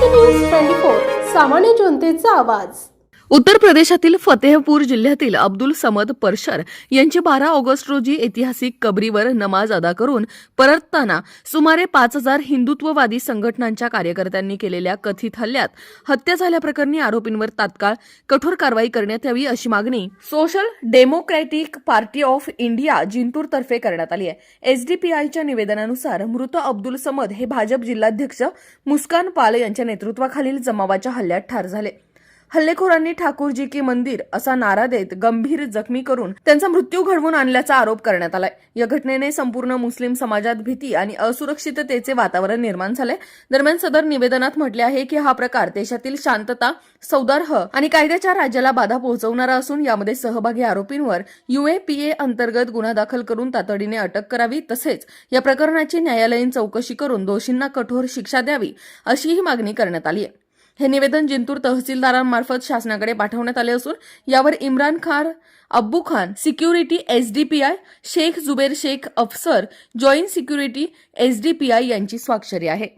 Maharashtra news twenty four सामान्य जनतेचा आवाज. उत्तर प्रदेशातील फतेहपूर जिल्ह्यातील अब्दुल समद परशर यांची बारा ऑगस्ट रोजी ऐतिहासिक कबरीवर नमाज अदा करून परतताना सुमारे पाच हजार हिंदुत्ववादी संघटनांच्या कार्यकर्त्यांनी केलेल्या कथित हल्ल्यात हत्या झाल्याप्रकरणी आरोपींवर तात्काळ कठोर कारवाई करण्यात यावी अशी मागणी social democratic party of India जिंतूरतर्फे करण्यात आली आहे. एसडीपीआयच्या निवेदनानुसार मृत अब्दुल समद हे भाजप जिल्हाध्यक्ष मुस्कान पाल यांच्या नेतृत्वाखालील जमावाच्या हल्ल्यात ठार झाले. हल्लेखोरांनी ठाकूरजी की मंदिर असा नारा देत गंभीर जखमी करून त्यांचा मृत्यू घडवून आणल्याचा आरोप करण्यात आलाय. या घटनेने संपूर्ण मुस्लिम समाजात भीती आणि असुरक्षिततेचे वातावरण निर्माण झाले दरम्यान सदर निवेदनात म्हटले आहे की हा प्रकार देशातील शांतता सौदार्ह आणि कायद्याच्या राज्याला बाधा पोहोचवणारा असून यामध्ये सहभागी आरोपींवर युएपीए अंतर्गत गुन्हा दाखल करून तातडीने अटक करावी तसेच या प्रकरणाची न्यायालयीन चौकशी करून दोषींना कठोर शिक्षा द्यावी अशीही मागणी करण्यात आली आहे. हे निवेदन जिंतूर तहसीलदारांमार्फत शासनाकडे पाठवण्यात आले असून यावर Imran Khan Abbu Khan security SDPI Shaikh Zuber Shaikh Afsar joint security एसडीपीआय यांची स्वाक्षरी आहे.